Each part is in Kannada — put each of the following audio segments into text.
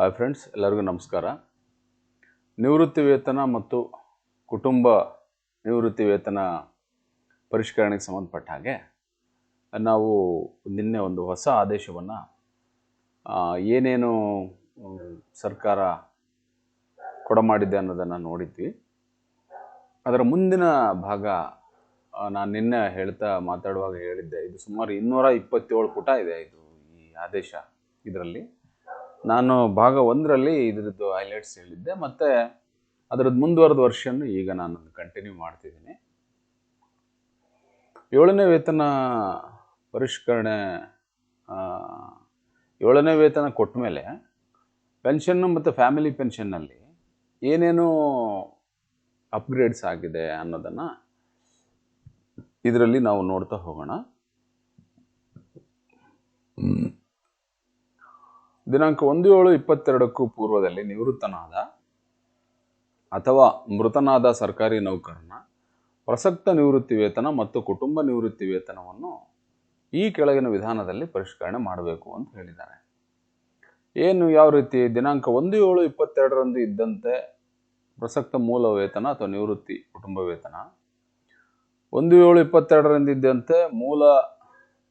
ಹಾಯ್ ಫ್ರೆಂಡ್ಸ್ ಎಲ್ಲರಿಗೂ ನಮಸ್ಕಾರ. ನಿವೃತ್ತಿ ವೇತನ ಮತ್ತು ಕುಟುಂಬ ನಿವೃತ್ತಿ ವೇತನ ಪರಿಷ್ಕರಣೆಗೆ ಸಂಬಂಧಪಟ್ಟ ಹಾಗೆ ನಾವು ನಿನ್ನೆ ಒಂದು ಹೊಸ ಆದೇಶವನ್ನು ಏನೇನು ಸರ್ಕಾರ ಕೊಡಮಾಡಿದೆ ಅನ್ನೋದನ್ನು ನೋಡಿದ್ವಿ. ಅದರ ಮುಂದಿನ ಭಾಗ ನಾನು ನಿನ್ನೆ ಹೇಳ್ತಾ ಮಾತಾಡುವಾಗ ಹೇಳಿದ್ದೆ. ಇದು ಸುಮಾರು ಇನ್ನೂರ ಇಪ್ಪತ್ತೇಳು ಪುಟ ಇದೆ ಇದು ಈ ಆದೇಶ ಇದರಲ್ಲಿ. ನಾನು ಭಾಗ ಒಂದರಲ್ಲಿ ಇದರದ್ದು ಹೈಲೈಟ್ಸ್ ಹೇಳಿದ್ದೆ, ಮತ್ತು ಅದರದ್ದು ಮುಂದುವರೆದ ವರ್ಷನ್ನು ಈಗ ನಾನು ಕಂಟಿನ್ಯೂ ಮಾಡ್ತಿದ್ದೀನಿ. ಏಳನೇ ವೇತನ ಪರಿಷ್ಕರಣೆ ಏಳನೇ ವೇತನ ಕೊಟ್ಟ ಮೇಲೆ ಪೆನ್ಷನ್ನು ಮತ್ತು ಫ್ಯಾಮಿಲಿ ಪೆನ್ಷನ್ನಲ್ಲಿ ಏನೇನು ಅಪ್ಗ್ರೇಡ್ಸ್ ಆಗಿದೆ ಅನ್ನೋದನ್ನು ಇದರಲ್ಲಿ ನಾವು ನೋಡ್ತಾ ಹೋಗೋಣ. ದಿನಾಂಕ ಒಂದು ಏಳು ಇಪ್ಪತ್ತೆರಡಕ್ಕೂ ಪೂರ್ವದಲ್ಲಿ ನಿವೃತ್ತನಾದ ಅಥವಾ ಮೃತನಾದ ಸರ್ಕಾರಿ ನೌಕರನ ಪ್ರಸಕ್ತ ನಿವೃತ್ತಿ ವೇತನ ಮತ್ತು ಕುಟುಂಬ ನಿವೃತ್ತಿ ವೇತನವನ್ನು ಈ ಕೆಳಗಿನ ವಿಧಾನದಲ್ಲಿ ಪರಿಷ್ಕರಣೆ ಮಾಡಬೇಕು ಅಂತ ಹೇಳಿದ್ದಾರೆ. ಏನು ಯಾವ ರೀತಿ ದಿನಾಂಕ ಒಂದು ಏಳು ಇಪ್ಪತ್ತೆರಡರಂದು ಇದ್ದಂತೆ ಪ್ರಸಕ್ತ ಮೂಲ ವೇತನ ಅಥವಾ ನಿವೃತ್ತಿ ಕುಟುಂಬ ವೇತನ? ಒಂದು ಏಳು ಇಪ್ಪತ್ತೆರಡರಿಂದ ಇದ್ದಂತೆ ಮೂಲ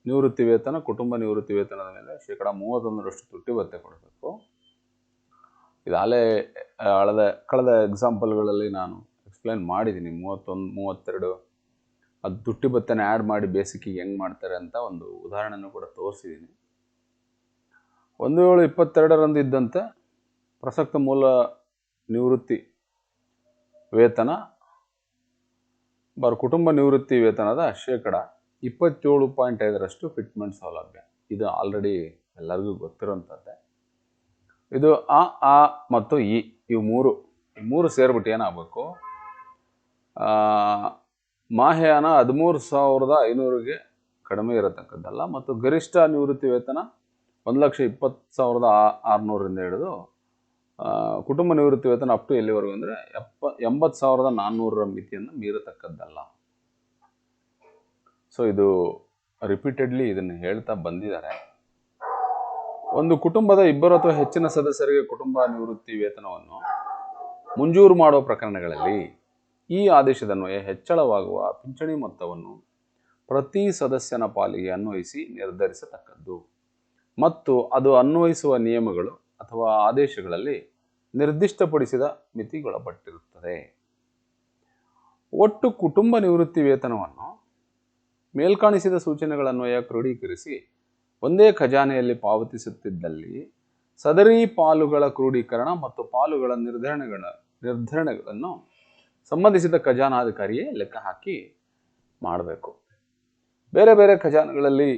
ನಿವೃತ್ತಿ ವೇತನ, ಕುಟುಂಬ ನಿವೃತ್ತಿ ವೇತನದ ಮೇಲೆ ಶೇಕಡ ಮೂವತ್ತೊಂದರಷ್ಟು ತುಟ್ಟಿ ಭತ್ತೆ ಕೊಡಬೇಕು. ಇದಾಗಲೇ ಕಳೆದ ಕಳೆದ ಎಕ್ಸಾಂಪಲ್ಗಳಲ್ಲಿ ನಾನು ಎಕ್ಸ್ಪ್ಲೇನ್ ಮಾಡಿದ್ದೀನಿ. ಮೂವತ್ತೊಂದು, ಮೂವತ್ತೆರಡು ಅದು ತುಟ್ಟಿ ಭತ್ತೆನ ಆ್ಯಡ್ ಮಾಡಿ ಬೇಸಿಕ್ಕಿಗೆ ಹೆಂಗೆ ಮಾಡ್ತಾರೆ ಅಂತ ಒಂದು ಉದಾಹರಣೆನೂ ಕೂಡ ತೋರಿಸಿದ್ದೀನಿ. ಒಂದು ಏಳು ಇಪ್ಪತ್ತೆರಡರಂದು ಇದ್ದಂತೆ ಪ್ರಸಕ್ತ ಮೂಲ ನಿವೃತ್ತಿ ವೇತನ, ಬರ ಕುಟುಂಬ ನಿವೃತ್ತಿ ವೇತನದ ಶೇಕಡ ಇಪ್ಪತ್ತೇಳು ಪಾಯಿಂಟ್ ಐದರಷ್ಟು ಫಿಟ್ಮೆಂಟ್ ಸೌಲಭ್ಯ. ಇದು ಆಲ್ರೆಡಿ ಎಲ್ಲರಿಗೂ ಗೊತ್ತಿರೋಂಥದ್ದೇ ಇದು ಆ ಆ ಮತ್ತು ಇ ಇವು ಮೂರು, ಈ ಮೂರು ಸೇರಿಬಿಟ್ಟು ಏನಾಗಬೇಕು? ಮಾಹೆಯಾನ ಹದಿಮೂರು ಸಾವಿರದ ಐನೂರಿಗೆ ಕಡಿಮೆ ಇರತಕ್ಕದ್ದಲ್ಲ ಮತ್ತು ಗರಿಷ್ಠ ನಿವೃತ್ತಿ ವೇತನ ಒಂದು ಲಕ್ಷ ಇಪ್ಪತ್ತು ಸಾವಿರದ ಆ- ಆರುನೂರರಿಂದ ಹಿಡಿದು ಕುಟುಂಬ ನಿವೃತ್ತಿ ವೇತನ ಅಪ್ ಟು ಎಲ್ಲಿವರೆಗೂ ಅಂದರೆ ಎಪ್ಪ, ಎಂಬತ್ತು ಸಾವಿರದ ನಾನ್ನೂರರ ಮಿತಿಯನ್ನು ಮೀರತಕ್ಕದ್ದಲ್ಲ. ಸೊ ಇದು ರಿಪೀಟೆಡ್ಲಿ ಇದನ್ನು ಹೇಳ್ತಾ ಬಂದಿದ್ದಾರೆ. ಒಂದು ಕುಟುಂಬದ ಇಬ್ಬರು ಅಥವಾ ಹೆಚ್ಚಿನ ಸದಸ್ಯರಿಗೆ ಕುಟುಂಬ ನಿವೃತ್ತಿ ವೇತನವನ್ನು ಮಂಜೂರು ಮಾಡುವ ಪ್ರಕರಣಗಳಲ್ಲಿ ಈ ಆದೇಶದನ್ವಯ ಹೆಚ್ಚಳವಾಗುವ ಪಿಂಚಣಿ ಮೊತ್ತವನ್ನು ಪ್ರತಿ ಸದಸ್ಯನ ಪಾಲಿಗೆ ಅನ್ವಯಿಸಿ ನಿರ್ಧರಿಸತಕ್ಕದ್ದು. ಮತ್ತು ಅದು ಅನ್ವಯಿಸುವ ನಿಯಮಗಳು ಅಥವಾ ಆದೇಶಗಳಲ್ಲಿ ನಿರ್ದಿಷ್ಟಪಡಿಸಿದ ಮಿತಿಗೊಳಪಟ್ಟಿರುತ್ತದೆ. ಒಟ್ಟು ಕುಟುಂಬ ನಿವೃತ್ತಿ ವೇತನವನ್ನು ಮೇಲ್ಕಾಣಿಸಿದ ಸೂಚನೆಗಳನ್ವಯ ಕ್ರೋಢೀಕರಿಸಿ ಒಂದೇ ಖಜಾನೆಯಲ್ಲಿ ಪಾವತಿಸುತ್ತಿದ್ದಲ್ಲಿ ಸದರಿ ಪಾಲುಗಳ ಕ್ರೋಢೀಕರಣ ಮತ್ತು ಪಾಲುಗಳ ನಿರ್ಧರಣೆಗಳ ನಿರ್ಧರಣೆಗಳನ್ನು ಸಂಬಂಧಿಸಿದ ಖಜಾನಾಧಿಕಾರಿಯೇ ಲೆಕ್ಕ ಹಾಕಿ ಮಾಡಬೇಕು. ಬೇರೆ ಬೇರೆ ಖಜಾನೆಗಳಲ್ಲಿ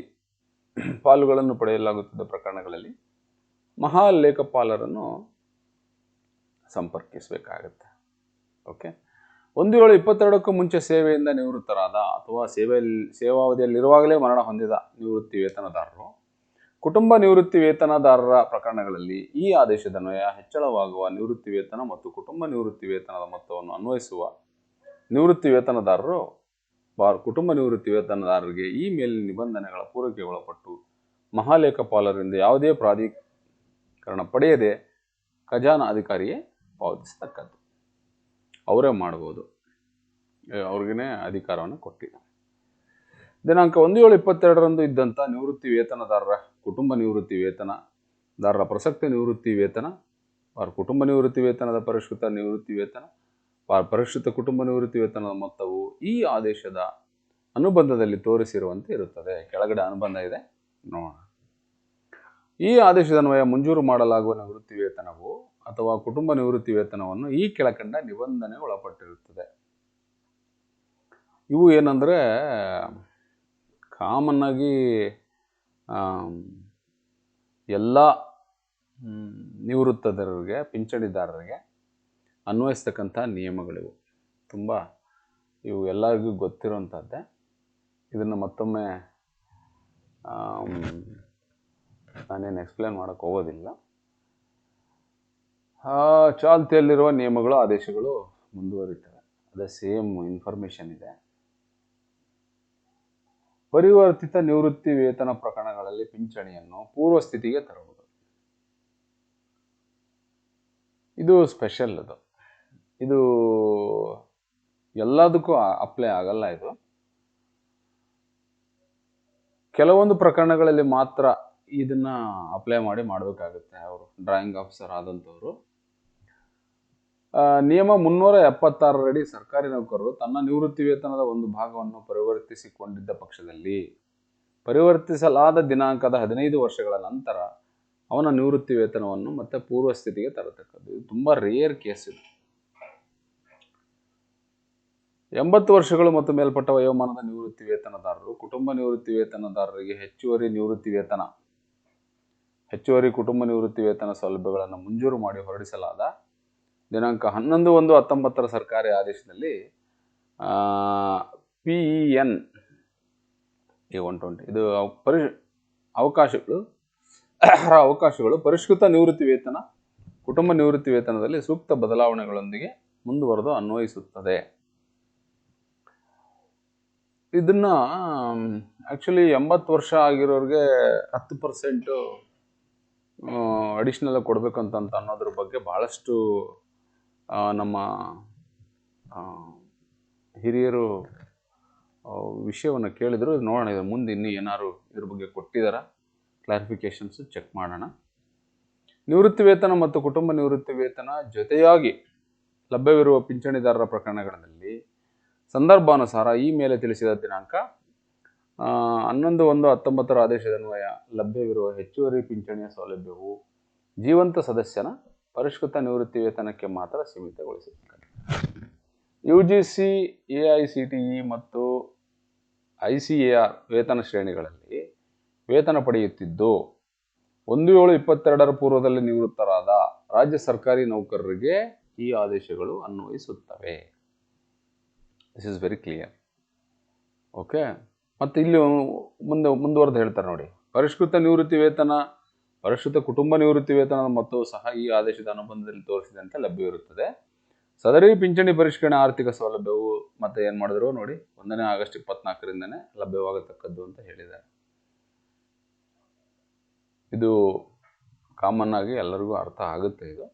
ಪಾಲುಗಳನ್ನು ಪಡೆಯಲಾಗುತ್ತಿದ್ದ ಪ್ರಕರಣಗಳಲ್ಲಿ ಮಹಾಲೇಖಪಾಲರನ್ನು ಸಂಪರ್ಕಿಸಬೇಕಾಗತ್ತೆ. ಓಕೆ? ಒಂದು ವೇಳೆ ಇಪ್ಪತ್ತೆರಡಕ್ಕೂ ಮುಂಚೆ ಸೇವೆಯಿಂದ ನಿವೃತ್ತರಾದ ಅಥವಾ ಸೇವೆಯಲ್ಲಿ ಸೇವಾವಧಿಯಲ್ಲಿರುವಾಗಲೇ ಮರಣ ಹೊಂದಿದ ನಿವೃತ್ತಿ ವೇತನದಾರರು, ಕುಟುಂಬ ನಿವೃತ್ತಿ ವೇತನದಾರರ ಪ್ರಕರಣಗಳಲ್ಲಿ ಈ ಆದೇಶದನ್ವಯ ಹೆಚ್ಚಳವಾಗುವ ನಿವೃತ್ತಿ ವೇತನ ಮತ್ತು ಕುಟುಂಬ ನಿವೃತ್ತಿ ವೇತನದ ಮೊತ್ತವನ್ನು ಅನ್ವಯಿಸುವ ನಿವೃತ್ತಿ ವೇತನದಾರರು ಕುಟುಂಬ ನಿವೃತ್ತಿ ವೇತನದಾರರಿಗೆ ಈ ಮೇಲಿನ ನಿಬಂಧನೆಗಳ ಪೂರೈಕೆ ಒಳಪಟ್ಟು ಮಹಾಲೇಖಪಾಲರಿಂದ ಯಾವುದೇ ಪ್ರಾಧಿಕರಣ ಪಡೆಯದೆ ಖಜಾನಾ ಅಧಿಕಾರಿಯೇ ಪಾವತಿಸತಕ್ಕದ್ದು. ಅವರೇ ಮಾಡ್ಬೋದು. ಅವ್ರಿಗೇ ಅಧಿಕಾರವನ್ನು ಕೊಟ್ಟಿದ್ದಾರೆ. ದಿನಾಂಕ ಒಂದು ಏಳು ಇಪ್ಪತ್ತೆರಡರಂದು ಇದ್ದಂಥ ನಿವೃತ್ತಿ ವೇತನದಾರರ ಕುಟುಂಬ ನಿವೃತ್ತಿ ವೇತನದಾರರ ಪ್ರಸಕ್ತ ನಿವೃತ್ತಿ ವೇತನ, ಅವರ ಕುಟುಂಬ ನಿವೃತ್ತಿ ವೇತನದ ಪರಿಷ್ಕೃತ ನಿವೃತ್ತಿ ವೇತನ, ಅವರ ಪರಿಷ್ಕೃತ ಕುಟುಂಬ ನಿವೃತ್ತಿ ವೇತನದ ಮೊತ್ತವು ಈ ಆದೇಶದ ಅನುಬಂಧದಲ್ಲಿ ತೋರಿಸಿರುವಂತೆ ಇರುತ್ತದೆ. ಕೆಳಗಡೆ ಅನುಬಂಧ ಇದೆ. ನೋಡೋಣ. ಈ ಆದೇಶದ ಅನ್ವಯ ಮಂಜೂರು ಮಾಡಲಾಗುವ ನಿವೃತ್ತಿ ವೇತನವು ಅಥವಾ ಕುಟುಂಬ ನಿವೃತ್ತಿ ವೇತನವನ್ನು ಈ ಕೆಳಕಂಡ ನಿಬಂಧನೆ ಒಳಪಟ್ಟಿರುತ್ತದೆ. ಇವು ಏನಂದರೆ ಕಾಮನ್ ಆಗಿ ಎಲ್ಲ ನಿವೃತ್ತದಾರರಿಗೆ ಪಿಂಚಣಿದಾರರಿಗೆ ಅನ್ವಯಿಸ್ತಕ್ಕಂಥ ನಿಯಮಗಳಿವು. ತುಂಬ ಇವು ಎಲ್ಲರಿಗೂ ಗೊತ್ತಿರೋಂಥದ್ದೇ ಇದನ್ನು ಮತ್ತೊಮ್ಮೆ ನಾನೇನು ಎಕ್ಸ್ಪ್ಲೇನ್ ಮಾಡೋಕ್ಕೆ ಹೋಗೋದಿಲ್ಲ. ಚಾಲ್ತಿಯಲ್ಲಿರುವ ನಿಯಮಗಳು, ಆದೇಶಗಳು ಮುಂದುವರಿತವೆ ಅದೇ ಸೇಮ್ ಇನ್ಫಾರ್ಮೇಷನ್ ಇದೆ. ಪರಿವರ್ತಿತ ನಿವೃತ್ತಿ ವೇತನ ಪ್ರಕರಣಗಳಲ್ಲಿ ಪಿಂಚಣಿಯನ್ನು ಪೂರ್ವ ಸ್ಥಿತಿಗೆ ತರುವುದು. ಇದು ಸ್ಪೆಷಲ್ ಅದು. ಇದು ಎಲ್ಲದಕ್ಕೂ ಅಪ್ಲೈ ಆಗಲ್ಲ ಇದು. ಕೆಲವೊಂದು ಪ್ರಕರಣಗಳಲ್ಲಿ ಮಾತ್ರ ಇದನ್ನ ಅಪ್ಲೈ ಮಾಡಿ ಮಾಡಬೇಕಾಗುತ್ತೆ ಅವರು. ಡ್ರಾಯಿಂಗ್ ಆಫೀಸರ್ ಆದಂಥವ್ರು. ನಿಯಮ ಮುನ್ನೂರ ಎಪ್ಪತ್ತಾರರಡಿ ಸರ್ಕಾರಿ ನೌಕರರು ತನ್ನ ನಿವೃತ್ತಿ ವೇತನದ ಒಂದು ಭಾಗವನ್ನು ಪರಿವರ್ತಿಸಿಕೊಂಡಿದ್ದ ಪಕ್ಷದಲ್ಲಿ ಪರಿವರ್ತಿಸಲಾದ ದಿನಾಂಕದ ಹದಿನೈದು ವರ್ಷಗಳ ನಂತರ ಅವನ ನಿವೃತ್ತಿ ವೇತನವನ್ನು ಮತ್ತೆ ಪೂರ್ವ ಸ್ಥಿತಿಗೆ ತರತಕ್ಕದ್ದು. ಇದು ತುಂಬಾ ರೇರ್ ಕೇಸ್ ಇದು. ಎಂಬತ್ತು ವರ್ಷಗಳು ಮತ್ತು ಮೇಲ್ಪಟ್ಟ ವಯೋಮಾನದ ನಿವೃತ್ತಿ ವೇತನದಾರರು, ಕುಟುಂಬ ನಿವೃತ್ತಿ ವೇತನದಾರರಿಗೆ ಹೆಚ್ಚುವರಿ ನಿವೃತ್ತಿ ವೇತನ, ಹೆಚ್ಚುವರಿ ಕುಟುಂಬ ನಿವೃತ್ತಿ ವೇತನ ಸೌಲಭ್ಯಗಳನ್ನು ಮಂಜೂರು ಮಾಡಿ ಹೊರಡಿಸಲಾದ ದಿನಾಂಕ ಹನ್ನೊಂದು ಒಂದು ಹತ್ತೊಂಬತ್ತರ ಸರ್ಕಾರಿ ಆದೇಶದಲ್ಲಿ P E N A one twenty, ಇದು ಪರಿ ಅವಕಾಶಗಳು ಅವಕಾಶಗಳು ಪರಿಷ್ಕೃತ ನಿವೃತ್ತಿ ವೇತನ, ಕುಟುಂಬ ನಿವೃತ್ತಿ ವೇತನದಲ್ಲಿ ಸೂಕ್ತ ಬದಲಾವಣೆಗಳೊಂದಿಗೆ ಮುಂದುವರೆದು ಅನ್ವಯಿಸುತ್ತದೆ. ಇದನ್ನ ಆ್ಯಕ್ಚುಲಿ ಎಂಬತ್ತು ವರ್ಷ ಆಗಿರೋರಿಗೆ ಹತ್ತು ಪರ್ಸೆಂಟು ಅಡಿಷ್ನಲ್ ಕೊಡಬೇಕಂತ ಅನ್ನೋದ್ರ ಬಗ್ಗೆ ಭಾಳಷ್ಟು ನಮ್ಮ ಹಿರಿಯರು ವಿಷಯವನ್ನು ಕೇಳಿದ್ರು. ನೋಡೋಣ, ಇದು ಮುಂದೆ ಇನ್ನೂ ಏನಾದ್ರು ಇದ್ರ ಬಗ್ಗೆ ಕೊಟ್ಟಿದ್ದಾರ ಕ್ಲಾರಿಫಿಕೇಶನ್ಸ್ ಚೆಕ್ ಮಾಡೋಣ. ನಿವೃತ್ತಿ ವೇತನ ಮತ್ತು ಕುಟುಂಬ ನಿವೃತ್ತಿ ವೇತನ ಜೊತೆಯಾಗಿ ಲಭ್ಯವಿರುವ ಪಿಂಚಣಿದಾರರ ಪ್ರಕರಣಗಳಲ್ಲಿ ಸಂದರ್ಭಾನುಸಾರ ಈ ಮೇಲೆ ತಿಳಿಸಿದ ದಿನಾಂಕ ಹನ್ನೊಂದು ಒಂದು ಹತ್ತೊಂಬತ್ತರ ಆದೇಶದನ್ವಯ ಲಭ್ಯವಿರುವ ಹೆಚ್ಚುವರಿ ಪಿಂಚಣಿಯ ಸೌಲಭ್ಯವು ಜೀವಂತ ಸದಸ್ಯನ ಪರಿಷ್ಕೃತ ನಿವೃತ್ತಿ ವೇತನಕ್ಕೆ ಮಾತ್ರ ಸೀಮಿತಗೊಳಿಸಿದ್ದಾರೆ. U G C A I C T E ಮತ್ತು ಐ ಸಿ ಎ ಆರ್ ವೇತನ ಶ್ರೇಣಿಗಳಲ್ಲಿ ವೇತನ ಪಡೆಯುತ್ತಿದ್ದು, ಒಂದು ಏಳು ಇಪ್ಪತ್ತೆರಡರ ಪೂರ್ವದಲ್ಲಿ ನಿವೃತ್ತರಾದ ರಾಜ್ಯ ಸರ್ಕಾರಿ ನೌಕರರಿಗೆ ಈ ಆದೇಶಗಳು ಅನ್ವಯಿಸುತ್ತವೆ. This is very clear okay ಮತ್ತು ಇಲ್ಲಿ ಮುಂದೆ ಮುಂದುವರೆದು ಹೇಳ್ತಾರೆ ನೋಡಿ. ಪರಿಷ್ಕೃತ ನಿವೃತ್ತಿ ವೇತನ ಪರಿಷ್ಕೃತ ಕುಟುಂಬ ನಿವೃತ್ತಿ ವೇತನ ಮತ್ತು ಸಹ ಈ ಆದೇಶದ ಅನುಬಂಧದಲ್ಲಿ ತೋರಿಸಿದಂತೆ ಲಭ್ಯವಿರುತ್ತದೆ ಸದರಿ ಪಿಂಚಣಿ ಪರಿಷ್ಕರಣೆ ಆರ್ಥಿಕ ಸೌಲಭ್ಯವು ಮತ್ತೆ ಏನು ಮಾಡಿದ್ರು ನೋಡಿ, ಒಂದನೇ ಆಗಸ್ಟ್ ಇಪ್ಪತ್ನಾಲ್ಕರಿಂದನೇ ಲಭ್ಯವಾಗತಕ್ಕದ್ದು ಅಂತ ಹೇಳಿದ್ದಾರೆ. ಇದು ಕಾಮನ್ ಆಗಿ ಎಲ್ಲರಿಗೂ ಅರ್ಥ ಆಗುತ್ತೆ ಇದು.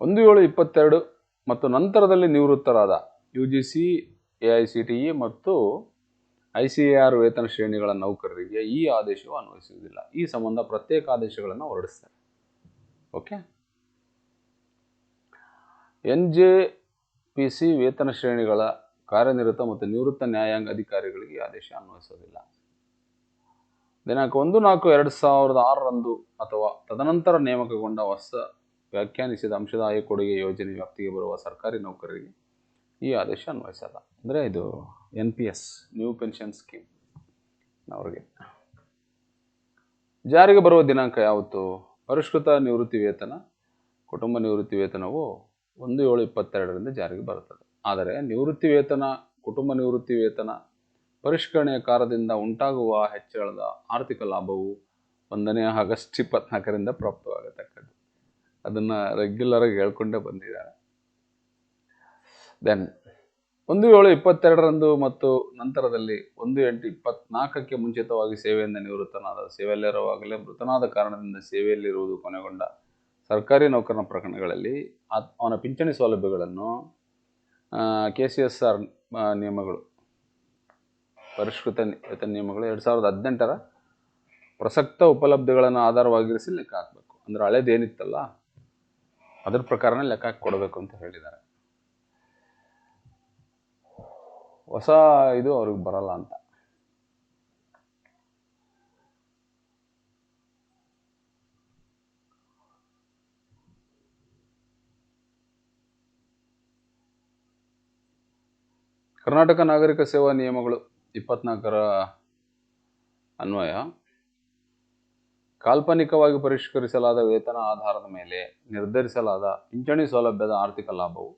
ಒಂದು ಏಳು ಇಪ್ಪತ್ತೆರಡು ಮತ್ತು ನಂತರದಲ್ಲಿ ನಿವೃತ್ತರಾದ U G C, A I C T E ಮತ್ತು ಐ ಸಿ ಎ ಆರ್ ವೇತನ ಶ್ರೇಣಿಗಳ ನೌಕರರಿಗೆ ಈ ಆದೇಶವು ಅನ್ವಯಿಸುವುದಿಲ್ಲ. ಈ ಸಂಬಂಧ ಪ್ರತ್ಯೇಕ ಆದೇಶಗಳನ್ನು ಹೊರಡಿಸ್ತಾರೆ. Okay? N J P C ವೇತನ ಶ್ರೇಣಿಗಳ ಕಾರ್ಯನಿರತ ಮತ್ತು ನಿವೃತ್ತ ನ್ಯಾಯಾಂಗ ಅಧಿಕಾರಿಗಳಿಗೆ ಈ ಆದೇಶ ಅನ್ವಯಿಸೋದಿಲ್ಲ ದಿನಾಂಕ ಒಂದು ನಾಲ್ಕು ಎರಡು ಸಾವಿರದ ಆರರಂದು ಅಥವಾ ತದನಂತರ ನೇಮಕಗೊಂಡ ಹೊಸ ವ್ಯಾಖ್ಯಾನಿಸಿದ ಅಂಶದಾಯ ಕೊಡುಗೆ ಯೋಜನೆ ವ್ಯಾಪ್ತಿಗೆ ಬರುವ ಸರ್ಕಾರಿ ನೌಕರರಿಗೆ ಈ ಆದೇಶ ಅನ್ವಯಿಸಲ್ಲ. ಅಂದರೆ ಇದು N P S new pension scheme ಅವ್ರಿಗೆ ಜಾರಿಗೆ ಬರುವ ದಿನಾಂಕ ಯಾವತ್ತು? ಪರಿಷ್ಕೃತ ನಿವೃತ್ತಿ ವೇತನ, ಕುಟುಂಬ ನಿವೃತ್ತಿ ವೇತನವು ಒಂದು ಏಳು ಇಪ್ಪತ್ತೆರಡರಿಂದ ಜಾರಿಗೆ ಬರುತ್ತದೆ. ಆದರೆ ನಿವೃತ್ತಿ ವೇತನ, ಕುಟುಂಬ ನಿವೃತ್ತಿ ವೇತನ, ಪರಿಷ್ಕರಣೆಯ ಕಾರದಿಂದ ಉಂಟಾಗುವ ಹೆಚ್ಚಳದ ಆರ್ಥಿಕ ಲಾಭವು ಒಂದನೇ ಆಗಸ್ಟ್ ಇಪ್ಪತ್ನಾಲ್ಕರಿಂದ ಪ್ರಾಪ್ತವಾಗತಕ್ಕದ್ದು. ಅದನ್ನು ರೆಗ್ಯುಲರಾಗಿ ಹೇಳ್ಕೊಂಡೇ ಬಂದಿದ್ದಾರೆ. ದೆನ್ ಒಂದು ಏಳು ಇಪ್ಪತ್ತೆರಡರಂದು ಮತ್ತು ನಂತರದಲ್ಲಿ ಒಂದು ಎಂಟು ಇಪ್ಪತ್ನಾಲ್ಕಕ್ಕೆ ಮುಂಚಿತವಾಗಿ ಸೇವೆಯಿಂದ ನಿವೃತ್ತನಾದ ಸೇವೆಯಲ್ಲಿರುವಾಗಲೇ ಮೃತನಾದ ಕಾರಣದಿಂದ ಸೇವೆಯಲ್ಲಿರುವುದು ಕೊನೆಗೊಂಡ ಸರ್ಕಾರಿ ನೌಕರನ ಪ್ರಕರಣಗಳಲ್ಲಿ ಅವನ ಪಿಂಚಣಿ ಸೌಲಭ್ಯಗಳನ್ನು ಕೆ ಸಿ ಎಸ್ ಆರ್ ನಿಯಮಗಳು, ಪರಿಷ್ಕೃತ ನಿಯಮಗಳು ಎರಡು ಸಾವಿರದ ಹದಿನೆಂಟರ ಪ್ರಸಕ್ತ ಉಪಲಬ್ಧಿಗಳನ್ನು ಆಧಾರವಾಗಿರಿಸಿ ಲೆಕ್ಕ ಹಾಕಬೇಕು. ಅಂದ್ರೆ ಹಳೇದೇನಿತ್ತಲ್ಲ, ಅದ್ರ ಪ್ರಕಾರನೇ ಲೆಕ್ಕ ಹಾಕಿ ಕೊಡಬೇಕು ಅಂತ ಹೇಳಿದ್ದಾರೆ. ಹೊಸ ಇದು ಅವ್ರಿಗೆ ಬರಲ್ಲ ಅಂತ. ಕರ್ನಾಟಕ ನಾಗರಿಕ ಸೇವಾ ನಿಯಮಗಳು ಇಪ್ಪತ್ನಾಲ್ಕರ ಅನ್ವಯ. ಕಾಲ್ಪನಿಕವಾಗಿ ಪರಿಷ್ಕರಿಸಲಾದ ವೇತನ ಆಧಾರದ ಮೇಲೆ ನಿರ್ಧರಿಸಲಾದ ಪಿಂಚಣಿ ಸೌಲಭ್ಯದ ಆರ್ಥಿಕ ಲಾಭವು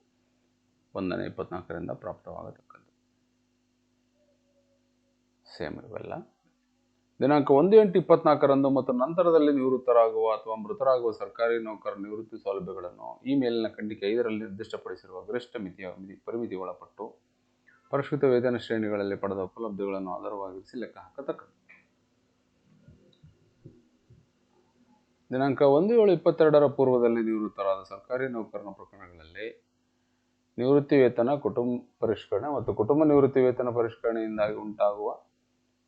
ಒಂದನೇ ಇಪ್ಪತ್ನಾಲ್ಕರಿಂದ ಪ್ರಾಪ್ತವಾಗತಕ್ಕದ್ದು ಸೇಮ್ ಇವೆಲ್ಲ. ದಿನಾಂಕ ಒಂದು ಎಂಟು ಇಪ್ಪತ್ನಾಲ್ಕರಂದು ಮತ್ತು ನಂತರದಲ್ಲಿ ನಿವೃತ್ತರಾಗುವ ಅಥವಾ ಮೃತರಾಗುವ ಸರ್ಕಾರಿ ನೌಕರರ ನಿವೃತ್ತಿ ಸೌಲಭ್ಯಗಳನ್ನು ಈ ಮೇಲಿನ ಖಂಡಿಕೆ ಐದರಲ್ಲಿ ನಿರ್ದಿಷ್ಟಪಡಿಸಿರುವ ಗರಿಷ್ಠ ಮಿತಿಯ ಮಿತಿ ಪರಿಮಿತಿ ಒಳಪಟ್ಟು ಪರಿಷ್ಕೃತ ವೇತನ ಶ್ರೇಣಿಗಳಲ್ಲಿ ಪಡೆದ ಉಪಲಬ್ಧಿಗಳನ್ನು ಆಧಾರವಾಗಿರಿಸಿ ಲೆಕ್ಕ ಹಾಕತಕ್ಕದ್ದು. ದಿನಾಂಕ ಒಂದು ಏಳು ಇಪ್ಪತ್ತೆರಡರ ಪೂರ್ವದಲ್ಲಿ ನಿವೃತ್ತರಾದ ಸರ್ಕಾರಿ ನೌಕರನ ಪ್ರಕರಣಗಳಲ್ಲಿ ನಿವೃತ್ತಿ ವೇತನ ಕುಟುಂಬ ಪರಿಷ್ಕರಣೆ ಮತ್ತು ಕುಟುಂಬ ನಿವೃತ್ತಿ ವೇತನ ಪರಿಷ್ಕರಣೆಯಿಂದಾಗಿ ಉಂಟಾಗುವ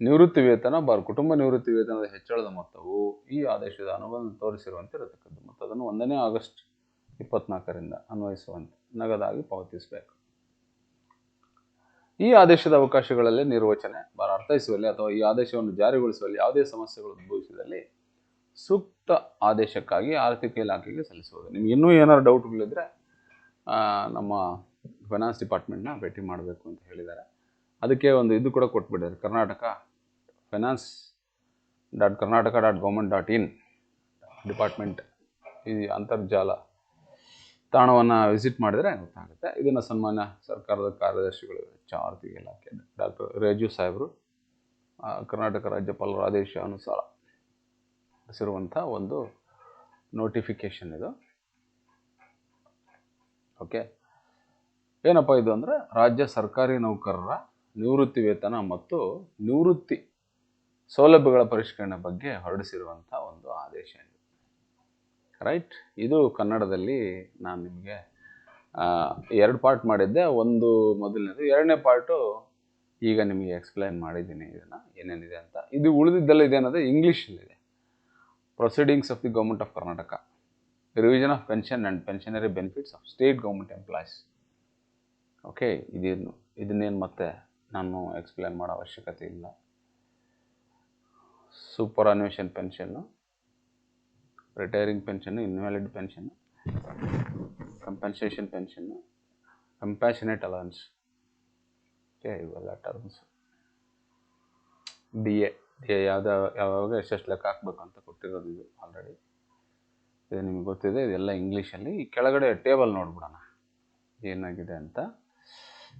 ನಿವೃತ್ತಿ ವೇತನ ಬಾರ್, ಕುಟುಂಬ ನಿವೃತ್ತಿ ವೇತನದ ಹೆಚ್ಚಳದ ಮೊತ್ತವು ಈ ಆದೇಶದ ಅನುಬಂಧ ತೋರಿಸಿರುವಂತೆ ಇರತಕ್ಕದ್ದು. ಮತ್ತು ಅದನ್ನು ಒಂದನೇ ಆಗಸ್ಟ್ ಇಪ್ಪತ್ನಾಲ್ಕರಿಂದ ಅನ್ವಯಿಸುವಂತೆ ನಗದಾಗಿ ಪಾವತಿಸಬೇಕು. ಈ ಆದೇಶದ ಅವಕಾಶಗಳಲ್ಲಿ ನಿರ್ವಚನೆ ಬಾರ ಅರ್ಥೈಸುವಲ್ಲಿ ಅಥವಾ ಈ ಆದೇಶವನ್ನು ಜಾರಿಗೊಳಿಸುವಲ್ಲಿ ಯಾವುದೇ ಸಮಸ್ಯೆಗಳು ಉದ್ಭವಿಸಿದಲ್ಲಿ ಸೂಕ್ತ ಆದೇಶಕ್ಕಾಗಿ ಆರ್ಥಿಕ ಇಲಾಖೆಗೆ ಸಲ್ಲಿಸುವುದು. ನಿಮ್ಗೆ ಇನ್ನೂ ಏನಾದ್ರು ಡೌಟ್ಗಳಿದ್ರೆ ನಮ್ಮ ಫೈನಾನ್ಸ್ ಡಿಪಾರ್ಟ್ಮೆಂಟ್ನ ಭೇಟಿ ಮಾಡಬೇಕು ಅಂತ ಹೇಳಿದ್ದಾರೆ. ಅದಕ್ಕೆ ಒಂದು ಇದು ಕೂಡ ಕೊಟ್ಬಿಟ್ಟಿದ್ದಾರೆ. Karnataka finance dot Karnataka dot government dot in department ಈ ಅಂತರ್ಜಾಲ ತಾಣವನ್ನು ವಿಸಿಟ್ ಮಾಡಿದರೆ ಗೊತ್ತಾಗುತ್ತೆ. ಇದನ್ನು ಸನ್ಮಾನ್ಯ ಸರ್ಕಾರದ ಕಾರ್ಯದರ್ಶಿಗಳು ಚಾರ್ತಿ ಇಲಾಖೆ ಡಾಕ್ಟರ್ ರೇಜು ಸಾಹೇಬರು ಕರ್ನಾಟಕ ರಾಜ್ಯಪಾಲರ ಆದೇಶ ಅನುಸಾರ ಹಸಿರುವಂಥ ಒಂದು ನೋಟಿಫಿಕೇಶನ್ ಇದು. ಓಕೆ ಏನಪ್ಪ ಇದು ಅಂದರೆ, ರಾಜ್ಯ ಸರ್ಕಾರಿ ನೌಕರರ ನಿವೃತ್ತಿ ವೇತನ ಮತ್ತು ನಿವೃತ್ತಿ ಸೌಲಭ್ಯಗಳ ಪರಿಷ್ಕರಣೆ ಬಗ್ಗೆ ಹೊರಡಿಸಿರುವಂಥ ಒಂದು ಆದೇಶ ಇದು. ರೈಟ್ ಇದು ಕನ್ನಡದಲ್ಲಿ ನಾನು ನಿಮಗೆ ಎರಡು ಪಾರ್ಟ್ ಮಾಡಿದ್ದೆ. ಒಂದು ಮೊದಲನೇದು, ಎರಡನೇ ಪಾರ್ಟು ಈಗ ನಿಮಗೆ ಎಕ್ಸ್ಪ್ಲೈನ್ ಮಾಡಿದ್ದೀನಿ ಇದನ್ನು ಏನೇನಿದೆ ಅಂತ. ಇದು ಉಳಿದಿದ್ದೆಲ್ಲ ಇದೆ ಅನ್ನೋದು ಇಂಗ್ಲೀಷಲ್ಲಿದೆ proceedings of the government of Karnataka revision of pension and pensionary benefits of state government employees okay ಇದೇನು, ಇದನ್ನೇನು ಮತ್ತೆ ನಾನು ಎಕ್ಸ್ಪ್ಲೇನ್ ಮಾಡೋ ಅವಶ್ಯಕತೆ ಇಲ್ಲ. Superannuation pension retiring pension invalid pension compensation pension compassionate allowance okay ಇವೆಲ್ಲ terms D A D A ಯಾವ್ದು, ಯಾವಾಗ ಎಷ್ಟೆಷ್ಟು ಲೆಕ್ಕ ಹಾಕ್ಬೇಕು ಅಂತ ಕೊಟ್ಟಿರೋದು ಇದು ಆಲ್ರೆಡಿ ಇದು ನಿಮ್ಗೆ ಗೊತ್ತಿದೆ, ಇದೆಲ್ಲ ಇಂಗ್ಲೀಷಲ್ಲಿ ಕೆಳಗಡೆ ಟೇಬಲ್ ನೋಡ್ಬಿಡೋಣ. ಏನಾಗಿದೆ ಅಂತ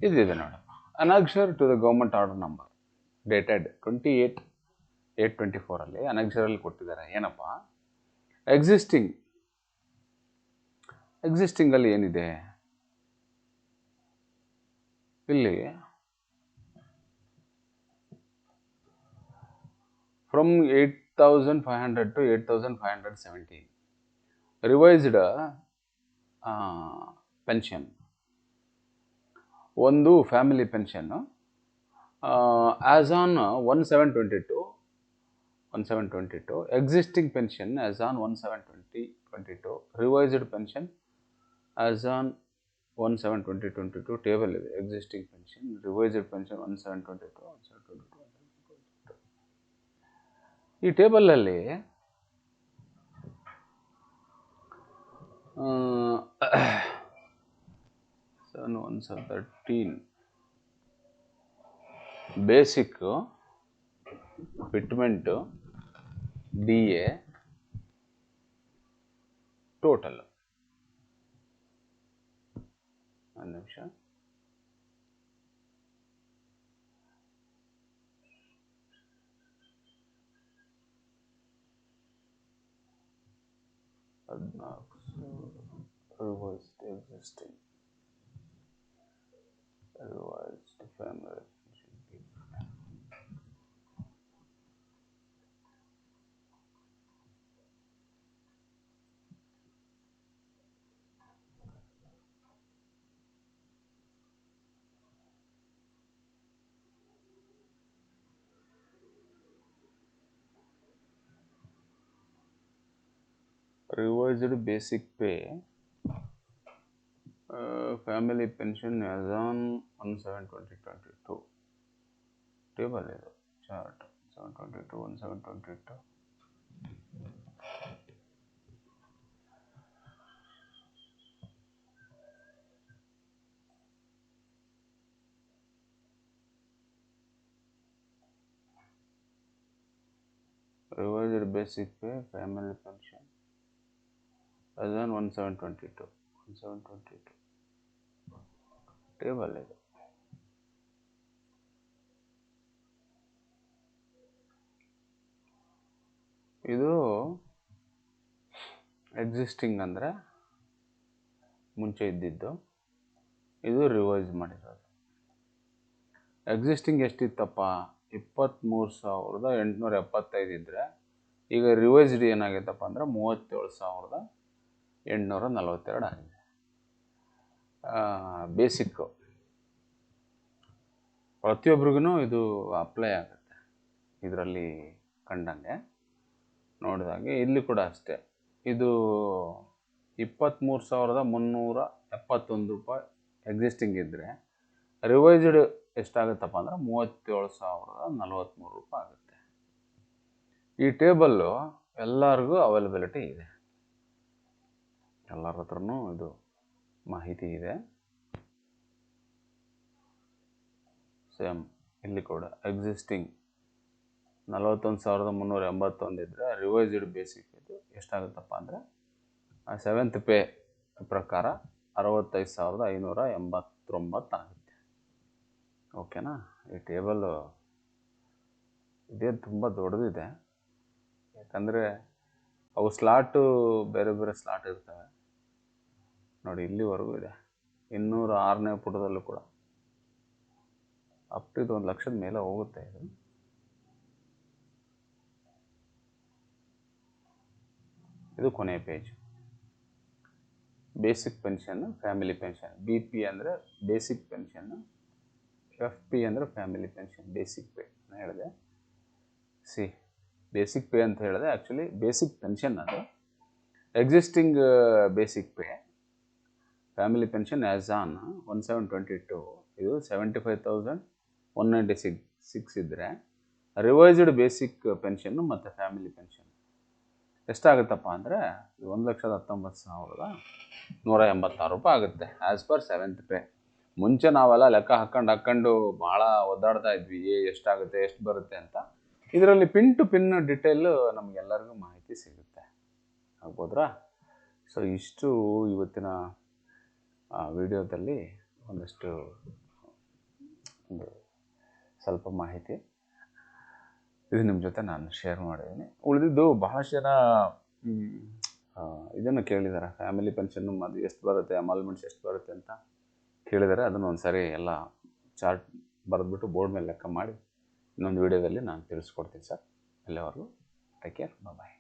ಇದಿದೆ ನೋಡಪ್ಪ. Annexure to the government order number dated twenty eight eight twenty ಫೋರಲ್ಲಿ ಅನಕ್ಷರಲ್ಲಿ ಕೊಟ್ಟಿದ್ದಾರೆ. ಏನಪ್ಪ? ಎಕ್ಸಿಸ್ಟಿಂಗ್ ಎಕ್ಸಿಸ್ಟಿಂಗಲ್ಲಿ ಏನಿದೆ? ಇಲ್ಲಿ from eight thousand five hundred to eight thousand five hundred seventeen revised pension ಒಂದು family pension as on one seven twenty two one seven twenty two existing pension as on one seven twenty twenty two revised pension as on one seven twenty twenty two table ಇದೆ. Existing pension revised pension one seven twenty two one seven twenty two ಈ ಟೇಬಲಲ್ಲಿ seven one seven thirteen basic fitment D A total ಒಂದು ನಿಮಿಷ ಹದಿನಾಲ್ಕು revised existing otherwise the framework should be revised basic pay. Family pension as on one seven twenty twenty two table इधर chart seven twenty two one seven twenty two revised basic pay, family pension. As on 1722 1722 table ಇದು ಇದು ಎಕ್ಸಿಸ್ಟಿಂಗ್ ಅಂದರೆ ಮುಂಚೆ ಇದ್ದಿದ್ದು. ಇದು ರಿವೈಸ್ ಮಾಡಿರೋದು. ಎಕ್ಸಿಸ್ಟಿಂಗ್ ಎಷ್ಟಿತ್ತಪ್ಪ? ಇಪ್ಪತ್ತ್ಮೂರು ಸಾವಿರದ ಎಂಟುನೂರ ಎಪ್ಪತ್ತೈದು ಇದ್ದರೆ ಈಗ ರಿವೈಸ್ಡ್ ಏನಾಗೈತಪ್ಪ ಅಂದ್ರೆ ಮೂವತ್ತೇಳು ಸಾವಿರದ ಎಂಟುನೂರ ನಲವತ್ತೆರಡು ಆಗಿದೆ. ಬೇಸಿಕ್ಕು ಪ್ರತಿಯೊಬ್ರಿಗೂ ಇದು ಅಪ್ಲೈ ಆಗುತ್ತೆ. ಇದರಲ್ಲಿ ಕಂಡಂಗೆ. ನೋಡಿದಾಗೆ ಇಲ್ಲಿ ಕೂಡ ಅಷ್ಟೇ. ಇದು ಇಪ್ಪತ್ತ್ಮೂರು ಸಾವಿರದ ಮುನ್ನೂರ ಎಪ್ಪತ್ತೊಂದು ರೂಪಾಯಿ ಎಕ್ಸಿಸ್ಟಿಂಗ್ ಇದ್ದರೆ ರಿವೈಸ್ಡ್ ಎಷ್ಟಾಗುತ್ತಪ್ಪ ಅಂದ್ರೆ ಮೂವತ್ತೇಳು ಸಾವಿರದ ನಲವತ್ತ್ಮೂರು ರೂಪಾಯಿ ಆಗುತ್ತೆ. ಈ ಟೇಬಲ್ಲು ಎಲ್ಲರಿಗೂ ಅವೈಲಬಿಲಿಟಿ ಇದೆ. ಎಲ್ಲರ ಹತ್ರನೂ ಇದು ಮಾಹಿತಿ ಇದೆ. ಸೇಮ್ ಇಲ್ಲಿ ಕೂಡ ಎಕ್ಸಿಸ್ಟಿಂಗ್ ನಲವತ್ತೊಂದು ಸಾವಿರದ ಮುನ್ನೂರ ಎಂಬತ್ತೊಂದು ಇದ್ದರೆ ರಿವೈಸ್ಡ್ ಬೇಸಿಕ್ ಇದು ಎಷ್ಟಾಗುತ್ತಪ್ಪ ಅಂದರೆ ಸೆವೆಂತ್ ಪೇ ಪ್ರಕಾರ ಅರವತ್ತೈದು ಸಾವಿರದ ಐನೂರ ಎಂಬತ್ತೊಂಬತ್ತು ಆಗುತ್ತೆ. ಓಕೆನಾ ಈ ಟೇಬಲ್ಲು ಇದೇನು ತುಂಬ ದೊಡ್ಡದಿದೆ. ಯಾಕಂದರೆ ಅವು ಸ್ಲಾಟು ಬೇರೆ ಬೇರೆ ಸ್ಲಾಟ್ ಇರ್ತವೆ. ನೋಡಿ, ಇಲ್ಲಿವರೆಗೂ ಇದೆ. ಇನ್ನೂರ ಆರನೇ ಪುಟದಲ್ಲೂ ಕೂಡ. ಅಪ್ ಇದು ಒಂದು ಲಕ್ಷದ ಮೇಲೆ ಹೋಗುತ್ತೆ ಇದು. ಇದು ಕೊನೆಯ page basic pension family pension B P ಅಂದರೆ ಬೇಸಿಕ್ ಪೆನ್ಷನ್ ಎಫ್ ಪಿ ಅಂದರೆ ಫ್ಯಾಮಿಲಿ ಪೆನ್ಷನ್ ಬೇಸಿಕ್ ಪೇ ನಾನು ಹೇಳಿದೆ. ಸಿ ಬೇಸಿಕ್ ಪೇ ಅಂತ ಹೇಳಿದೆ. ಆ್ಯಕ್ಚುಲಿ ಬೇಸಿಕ್ ಪೆನ್ಷನ್ ಅದು. Existing basic pay family pension as on one seven twenty two ಇದು seventy five thousand one ninety six six ಇದ್ದರೆ ರಿವೈಸ್ಡ್ ಬೇಸಿಕ್ ಪೆನ್ಷನ್ನು ಮತ್ತು ಫ್ಯಾಮಿಲಿ ಪೆನ್ಷನ್ ಎಷ್ಟಾಗುತ್ತಪ್ಪ ಅಂದರೆ ಒಂದು ಲಕ್ಷದ ಹತ್ತೊಂಬತ್ತು ಸಾವಿರದ ನೂರ ಎಂಬತ್ತಾರು ರೂಪಾಯಿ ಆಗುತ್ತೆ ಆ್ಯಸ್ ಪರ್ ಸೆವೆಂತ್ ಪೇ ಮುಂಚೆ ನಾವೆಲ್ಲ ಲೆಕ್ಕ ಹಾಕ್ಕೊಂಡು ಹಾಕ್ಕೊಂಡು ಭಾಳ ಒದ್ದಾಡ್ತಾ ಇದ್ವಿ, ಏ, ಎಷ್ಟಾಗುತ್ತೆ, ಎಷ್ಟು ಬರುತ್ತೆ ಅಂತ. ಇದರಲ್ಲಿ ಪಿನ್ ಟು ಪಿನ್ ಡಿಟೇಲು ನಮಗೆಲ್ಲರಿಗೂ ಮಾಹಿತಿ ಸಿಗುತ್ತೆ. ಆಗ್ಬೋದ್ರಾ? ಸೊ ಇಷ್ಟು ಇವತ್ತಿನ ವಿಡಿಯೋದಲ್ಲಿ ಒಂದಷ್ಟು ಒಂದು ಸ್ವಲ್ಪ ಮಾಹಿತಿ ಇದು ನಿಮ್ಮ ಜೊತೆ ನಾನು ಶೇರ್ ಮಾಡಿದ್ದೀನಿ. ಉಳಿದಿದ್ದು ಬಹಳಷ್ಟು ಜನ ಇದನ್ನು ಕೇಳಿದ್ದಾರೆ. ಫ್ಯಾಮಿಲಿ ಪೆನ್ಷನ್ನು ಅದು ಎಷ್ಟು ಬರುತ್ತೆ ಅಮಾಲ್ಮೆಂಟ್ಸ್ ಎಷ್ಟು ಬರುತ್ತೆ ಅಂತ ಕೇಳಿದ್ದಾರೆ. ಅದನ್ನು ಒಂದು ಸರಿ ಎಲ್ಲ ಚಾರ್ಟ್ ಬರೆದ್ಬಿಟ್ಟು ಬೋರ್ಡ್ ಮೇಲೆ ಲೆಕ್ಕ ಮಾಡಿ ಇನ್ನೊಂದು ವಿಡಿಯೋದಲ್ಲಿ ನಾನು ತಿಳಿಸ್ಕೊಡ್ತೀನಿ ಸರ್. ಎಲ್ಲವರೆಗೂ ಟೇಕ್ ಕೇರ್ ಬಾಯ್